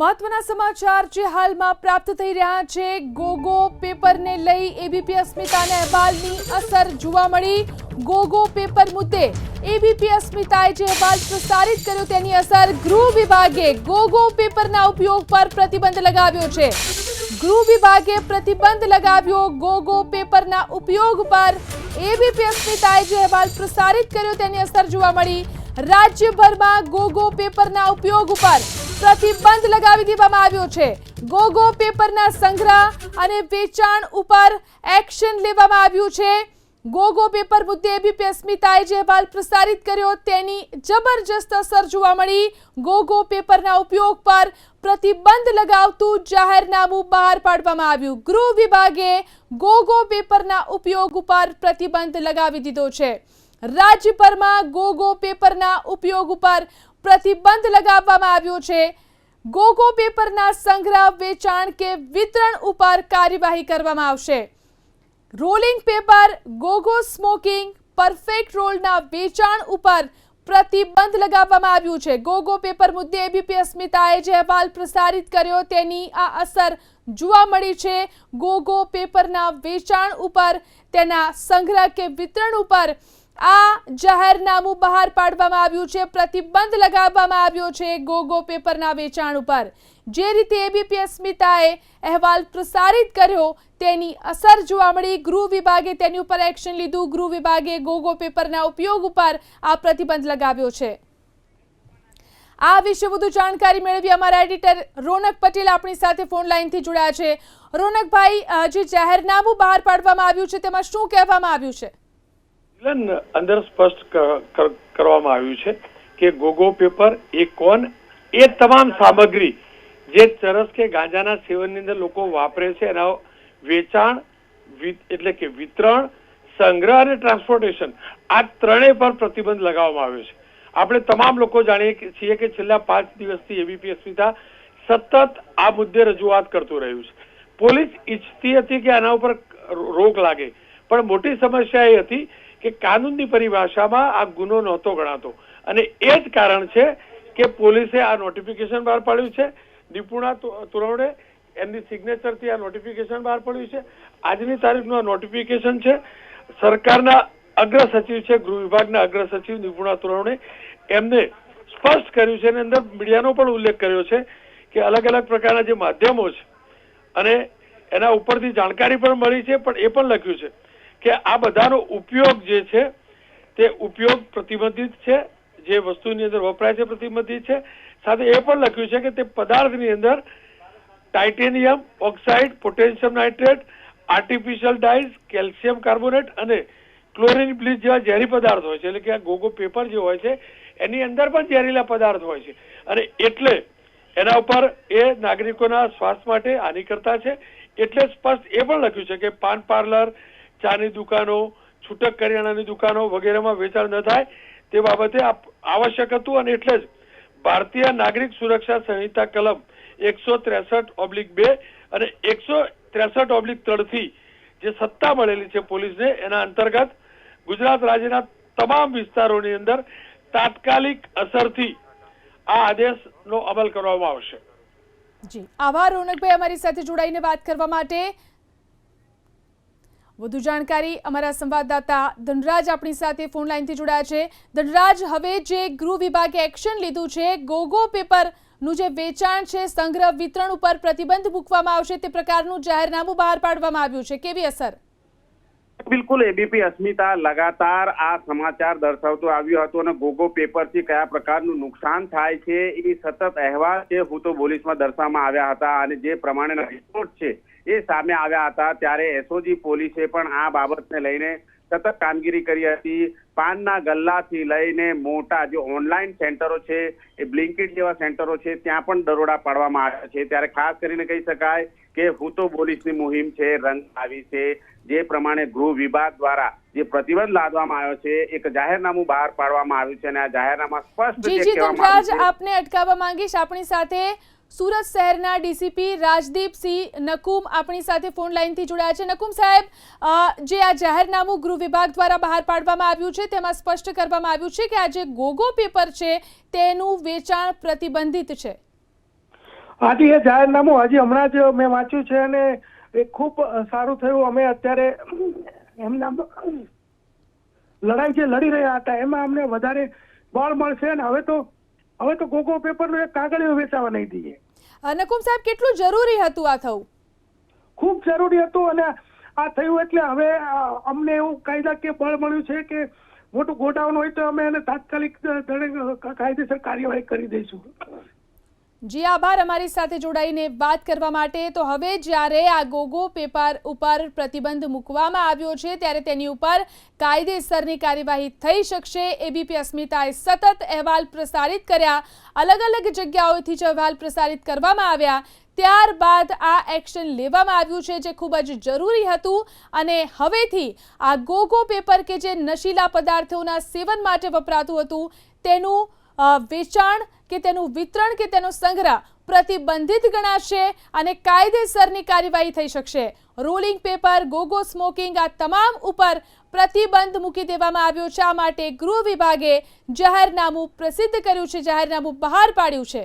મહત્વના સમાચાર જે હાલમાં પ્રાપ્ત થઈ રહ્યા છે. ગોગો પેપરને લઈ એબીપી અસ્મિતાના અહેવાલની અસર જોવા મળી. ગોગો પેપર મુદ્દે એબીપી અસ્મિતાએ જે અહેવાલ પ્રસારિત કર્યો તેની અસર ગૃહ વિભાગે ગોગો પેપરના ઉપયોગ પર પ્રતિબંધ લગાવ્યો છે. ગૃહ વિભાગે પ્રતિબંધ લગાવ્યો ગોગો પેપરના ઉપયોગ પર. એબીપી અસ્મિતાએ જે અહેવાલ પ્રસારિત કર્યો તેની અસર જોવા મળી. રાજ્યભરમાં ગોગો પેપરના ઉપયોગ ઉપર પ્રતિબંધ લગાવી દેવામાં આવ્યો છે. ગોગો પેપરના સંગ્રહ અને વેચાણ ઉપર એક્શન લેવામાં આવ્યું છે. ગોગો પેપર મુદ્દે એબીપી અસ્મિતાએ જે અહેવાલ પ્રસારિત કર્યો તેની જબરજસ્ત અસર જોવા મળી. ગોગો પેપરના ઉપયોગ પર પ્રતિબંધ લગાવતું જાહેરનામું બહાર પાડવામાં આવ્યું. ગૃહ વિભાગે ગોગો પેપરના ઉપયોગ ઉપર પ્રતિબંધ લગાવી દીધો છે. રાજ્યભરમાં ગોગો પેપરના ઉપયોગ ઉપર પ્રતિબંધ લગાવવામાં આવ્યો છે. ગોગો પેપરના સંગ્રહ, વેચાણ કે વિતરણ ઉપર કાર્યવાહી કરવામાં આવશે. Rolling paper, Gogo smoking, perfect રોલના વેચાણ ઉપર પ્રતિબંધ લગાવવામાં આવ્યું છે. ગોગો પેપર મુદ્દે એબીપી અસ્મિતાએ જે અહેવાલ પ્રસારિત કર્યો તેની આ અસર જોવા મળી છે. ગોગો પેપરના વેચાણ ઉપર, તેના સંગ્રહ કે વિતરણ ઉપર આ જાહેરનામું બહાર પાડવામાં આવ્યું છે, પ્રતિબંધ લગાવવામાં આવ્યો છે ગોગો પેપરના વેચાણ ઉપર. જે રીતે એબીપી અસ્મિતાએ અહેવાલ પ્રસારિત કર્યો, તેની અસર જોવા મળી. ગૃહ વિભાગે તેની ઉપર એક્શન લીધું. ગૃહ વિભાગે ગોગો પેપરના ઉપયોગ ઉપર આ પ્રતિબંધ લગાવ્યો છે. આ વિશે વધુ જાણકારી મેળવી અમારા એડિટર રોનક પટેલ આપણી સાથે ફોન લાઈનથી જોડાયા છે. રોનકભાઈ જે જાહેરનામું બહાર પાડવામાં આવ્યું છે, તેમાં શું કહેવામાં આવ્યું છે? મિલન અંદર સ્પષ્ટ કર- કરવામાં આવ્યું છે કે ગોગો પેપર એ કોન એ તમામ સામગ્રી જે ચરસ કે ગાંજાના સેવનની અંદર લોકો વાપરે છે, એના વેચાણ એટલે કે વિતરણ, સંગ્રહ અને ટ્રાન્સપોર્ટેશન આ ત્રણેય પર પ્રતિબંધ લગાવવામાં આવ્યો છે. આપણે તમામ લોકો જાણીએ છીએ કે છેલ્લા પાંચ દિવસથી એબીપી અસ્મિતા સતત આ મુદ્દે રજૂઆત કરતું રહ્યું છે. પોલીસ ઈચ્છતી હતી કે આના ઉપર રોક લાગે, પણ મોટી સમસ્યા એ હતી કે કાનૂનની પરિભાષામાં આ ગુનો નહોતો ગણાતો. અને એ જ કારણ છે કે પોલીસે આ નોટિફિકેશન બહાર પાડ્યું છે. નિપુણા તુરવડે એમની સિગ્નેચરથી આ નોટિફિકેશન બહાર પડ્યું છે. આજની તારીખનું આ નોટિફિકેશન છે. સરકારના અગ્ર સચિવ છે, ગૃહ વિભાગના અગ્ર સચિવ નિપુણા તુરવણે એમને સ્પષ્ટ કર્યું છે અને અંદર મીડિયાનો પણ ઉલ્લેખ કર્યો છે કે અલગ અલગ પ્રકારના જે માધ્યમો છે અને એના ઉપરથી જાણકારી પણ મળી છે, પણ એ પણ લખ્યું છે. કે આ બધાનો ઉપયોગ જે છે, તે ઉપયોગ પ્રતિબંધિત છે, જે વસ્તુની અંદર વપરાય છે પ્રતિબંધિત છે. સાથે એ પણ લખ્યું છે કે તે પદાર્થની અંદર titanium, oxide, potassium nitrate, artificial dyes, calcium carbonate અને ક્લોરિન બ્લીચ જેવા ઝેરી પદાર્થ હોય છે. એટલે કે આ ગોગો પેપર જે હોય છે, એની અંદર પણ ઝેરીલા પદાર્થ હોય છે. અને એટલે એના ઉપર એ નાગરિકોના સ્વાસ્થ્ય માટે હાનિકર્તા છે. એટલે સ્પષ્ટ એ પણ લખ્યું છે કે પાન પાર્લર ચાની દુકાનો, છૂટક કરિયાણાની દુકાનો વગેરેમાં વેચાણ ન થાય તે બાબતે આવશ્યક હતું અને એટલે જ ભારતીય નાગરિક સુરક્ષા સંહિતા કલમ એકસો ત્રેસઠ ઓબ્લિક બે અને એકસો ત્રેસઠ ઓબ્લિક ત્રણથી જે સત્તા મળેલી છે પોલીસને, એના અંતર્ગત ગુજરાત રાજ્યના તમામ વિસ્તારોની અંદર તાત્કાલિક અસરથી આ આદેશનો અમલ કરવામાં આવશે. જી. આભાર, રોનકભાઈ, અમારી સાથે જોડાઈને વાત કરવા માટે. વધુ જાણકારી અમારા સંવાદદાતા ધનરાજ આપણી સાથે ફોન લાઈનથી જોડાયા છે. ધનરાજ, હવે જે ગૃહ વિભાગે એક્શન લીધું છે, ગોગો પેપરનું જે વેચાણ છે, સંગ્રહ વિતરણ ઉપર પ્રતિબંધ મૂકવામાં આવશે, તે પ્રકારનું જાહેરનામું બહાર પાડવામાં આવ્યું છે. કેવી અસર? બિલકુલ એબીપી અસ્મિતા લગાતાર આ સમાચાર દર્શાવતો આવ્યો હતો અને ગોગો પેપરથી કયા પ્રકારનું નુકસાન થાય છે એ સતત અહેવાલ છે, હું તો પોલીસમાં દર્શાવવામાં આવ્યા હતા અને જે પ્રમાણેના રિપોર્ટ છે એ સામે આવ્યા હતા. ત્યારે એસઓજી પોલીસે પણ આ બાબતને લઈને સતત કામગીરી કરી હતી. પાનના ગલ્લાથી લઈને મોટા જે ઓનલાઈન સેન્ટરો છે એ બ્લિંકિટ જેવા સેન્ટરો છે ત્યાં પણ દરોડા પાડવામાં આવ્યા છે. ત્યારે ખાસ કરીને કહી શકાય કે હું તો પોલીસની મુહિમ છે રંગ આવી છે. જે પ્રમાણે ગૃહ વિભાગ દ્વારા જે પ્રતિબંધ લાદવામાં આવ્યો છે એક જાહેરનામું બહાર પાડવામાં આવ્યું છે અને આ જાહેરનામા સ્પષ્ટ આપને અટકાવવા માંગીશ. આપણી સાથે સુરત શહેરના ડીસીપી રાજદીપસિંહ નકુમ આપણી સાથે ફોન લાઈનથી જોડાયા છે. નકુમ સાહેબ જે આ જાહેરનામું ગૃહ વિભાગ દ્વારા બહાર પાડવામાં આવ્યું છે, તેમાં સ્પષ્ટ કરવામાં આવ્યું છે કે આ જે ગોગો પેપર છે, તેનું વેચાણ પ્રતિબંધિત છે. હાજી એ જાહેરનામું હજી હમણાં જ મેં વાંચ્યું છે અને એ ખૂબ સારું થયું. અમે અત્યારે એમના લડાઈ જે લડી રહ્યા હતા, એમાં અમને વધારે બળ મળશે અને હવે તો હવે તો ગોગો પેપરનું એક કાગળિયું વેચાવા નહીં દઈએ. નકુમ સાહેબ, કેટલું જરૂરી હતું આ થવું? ખૂબ જરૂરી હતું અને આ થયું એટલે હવે અમને એવું કાયદાકીય બળ મળ્યું છે કે મોટું ગોડાઉન હોય તો અમે એને તાત્કાલિક કાયદેસર કાર્યવાહી કરી દઈશું. જી, આભાર અમારી સાથે જોડાઈને વાત કરવા માટે. તો હવે જ્યારે આ ગોગો પેપર ઉપર પ્રતિબંધ મૂકવામાં આવ્યો છે, ત્યારે તેની ઉપર કાયદેસરની કાર્યવાહી થઈ શકશે. એબીપી અસ્મિતાએ સતત અહેવાલ પ્રસારિત કર્યા. અલગ અલગ જગ્યાઓથી જ અહેવાલ પ્રસારિત કરવામાં આવ્યા. ત્યારબાદ આ એક્શન લેવામાં આવ્યું છે, જે ખૂબ જ જરૂરી હતું. અને હવેથી આ ગોગો પેપર કે જે નશીલા પદાર્થોના સેવન માટે વપરાતું હતું, તેનું વેચાણ કે તેનું વિતરણ કે તેનો સંગ્રહ પ્રતિબંધિત ગણાશે અને કાયદેસરની કાર્યવાહી થઈ શકશે. રોલિંગ પેપર ગોગો સ્મોકિંગ આ તમામ ઉપર પ્રતિબંધ મૂકી દેવામાં આવ્યો છે. આ માટે ગૃહ વિભાગે જાહેરનામું પ્રસિદ્ધ કર્યું છે, જાહેરનામું બહાર પાડ્યું છે.